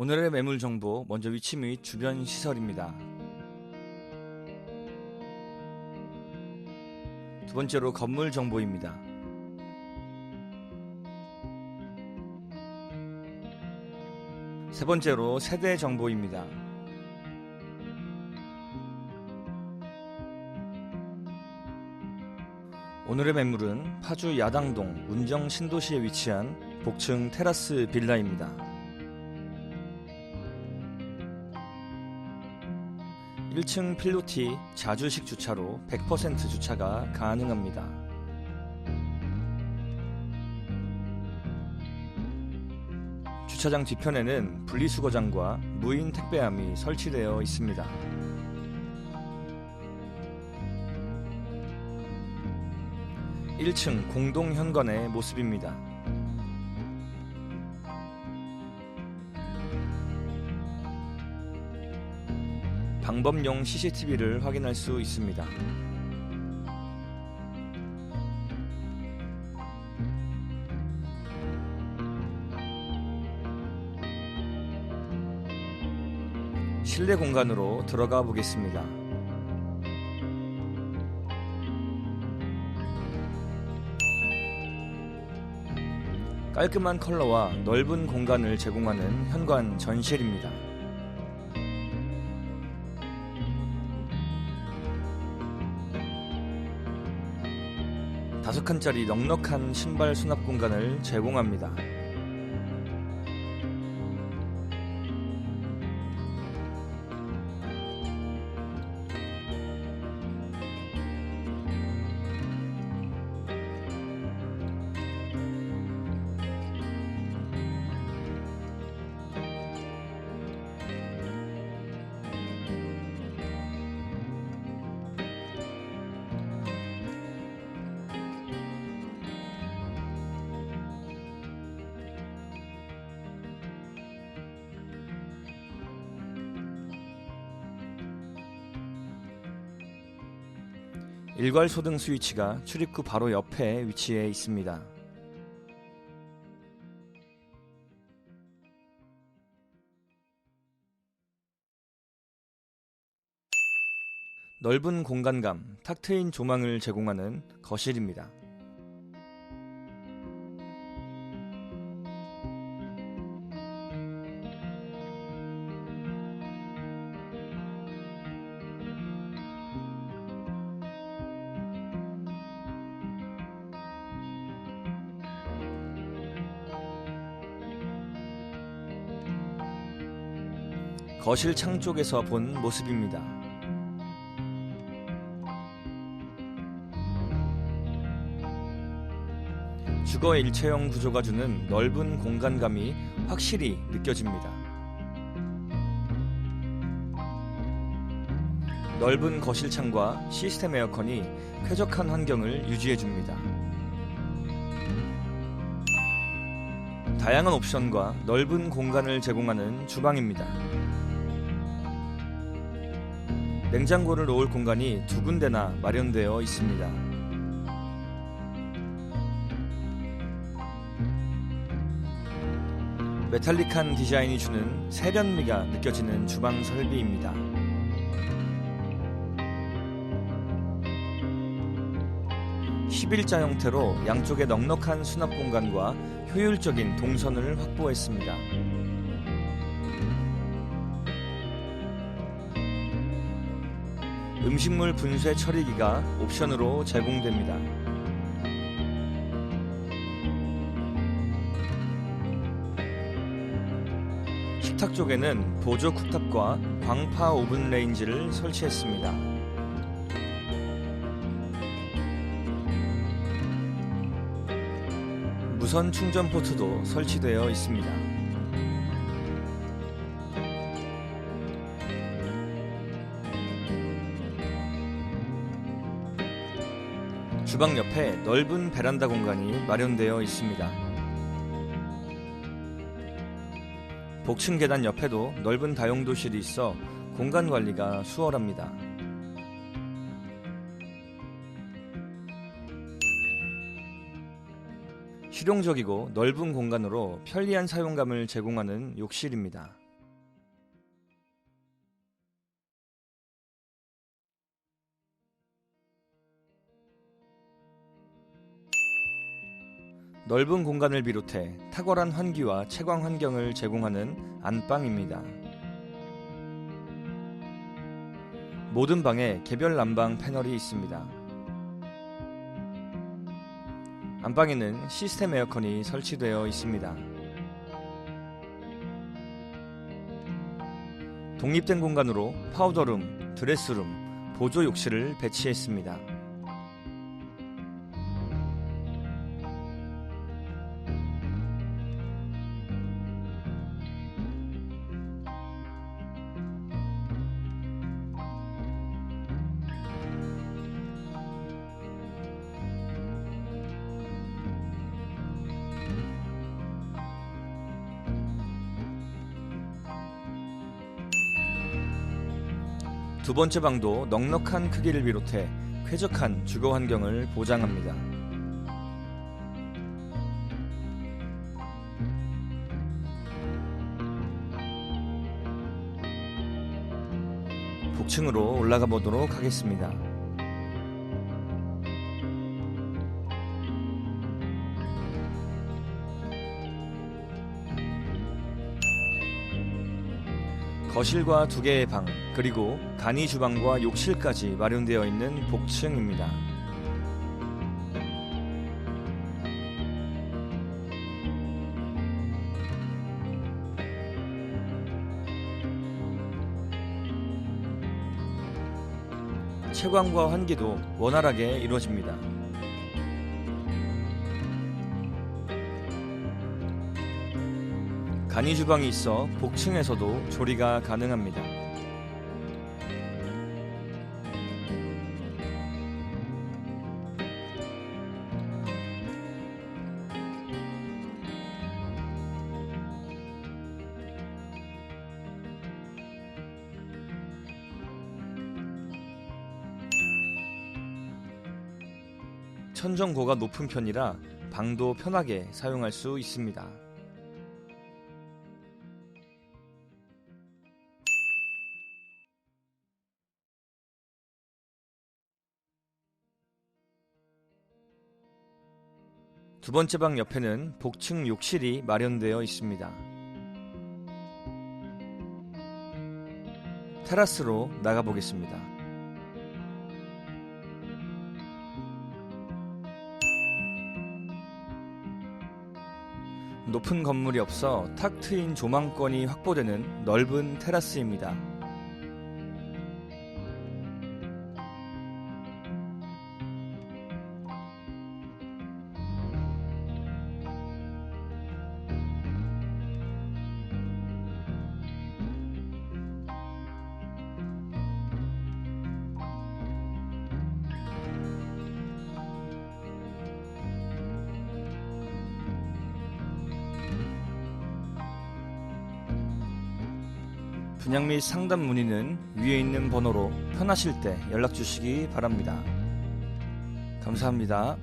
오늘의 매물 정보 먼저 위치 및 주변 시설입니다. 두 번째로 건물 정보입니다. 세 번째로 세대 정보입니다. 오늘의 매물은 파주 야당동 문정 신도시에 위치한 복층 테라스 빌라입니다. 1층 필로티 자주식 주차로 100% 주차가 가능합니다. 주차장 뒤편에는 분리수거장과 무인 택배함이 설치되어 있습니다. 1층 공동 현관의 모습입니다. 방범용 CCTV를 확인할 수 있습니다. 실내 공간으로 들어가 보겠습니다. 깔끔한 컬러와 넓은 공간을 제공하는 현관 전실입니다. 다섯 칸짜리 넉넉한 신발 수납 공간을 제공합니다. 일괄 소등 스위치가 출입구 바로 옆에 위치해 있습니다. 넓은 공간감, 탁 트인 조망을 제공하는 거실입니다. 거실 창 쪽에서 본 모습입니다. 주거 일체형 구조가 주는 넓은 공간감이 확실히 느껴집니다. 넓은 거실 창과 시스템 에어컨이 쾌적한 환경을 유지해 줍니다. 다양한 옵션과 넓은 공간을 제공하는 주방입니다. 냉장고를 놓을 공간이 두 군데나 마련되어 있습니다. 메탈릭한 디자인이 주는 세련미가 느껴지는 주방 설비입니다. (11자) 형태로 양쪽에 넉넉한 수납 공간과 효율적인 동선을 확보했습니다. 음식물 분쇄 처리기가 옵션으로 제공됩니다. 식탁 쪽에는 보조 쿡탑과 광파 오븐 레인지를 설치했습니다. 무선 충전 포트도 설치되어 있습니다. 주방 옆에 넓은 베란다 공간이 마련되어 있습니다. 복층 계단 옆에도 넓은 다용도실이 있어 공간 관리가 수월합니다. 실용적이고 넓은 공간으로 편리한 사용감을 제공하는 욕실입니다. 넓은 공간을 비롯해 탁월한 환기와 채광 환경을 제공하는 안방입니다. 모든 방에 개별 난방 패널이 있습니다. 안방에는 시스템 에어컨이 설치되어 있습니다. 독립된 공간으로 파우더룸, 드레스룸, 보조 욕실을 배치했습니다. 두 번째 방도 넉넉한 크기를 비롯해 쾌적한 주거 환경을 보장합니다. 복층으로 올라가 보도록 하겠습니다. 거실과 두 개의 방, 그리고 간이 주방과 욕실까지 마련되어 있는 복층입니다. 채광과 환기도 원활하게 이루어집니다. 간이 주방이 있어 복층에서도 조리가 가능합니다. 천정고가 높은 편이라 방도 편하게 사용할 수 있습니다. 두 번째 방 옆에는 복층 욕실이 마련되어 있습니다. 테라스로 나가보겠습니다. 높은 건물이 없어 탁 트인 조망권이 확보되는 넓은 테라스입니다. 분양 및 상담 문의는 위에 있는 번호로 편하실 때 연락 주시기 바랍니다. 감사합니다.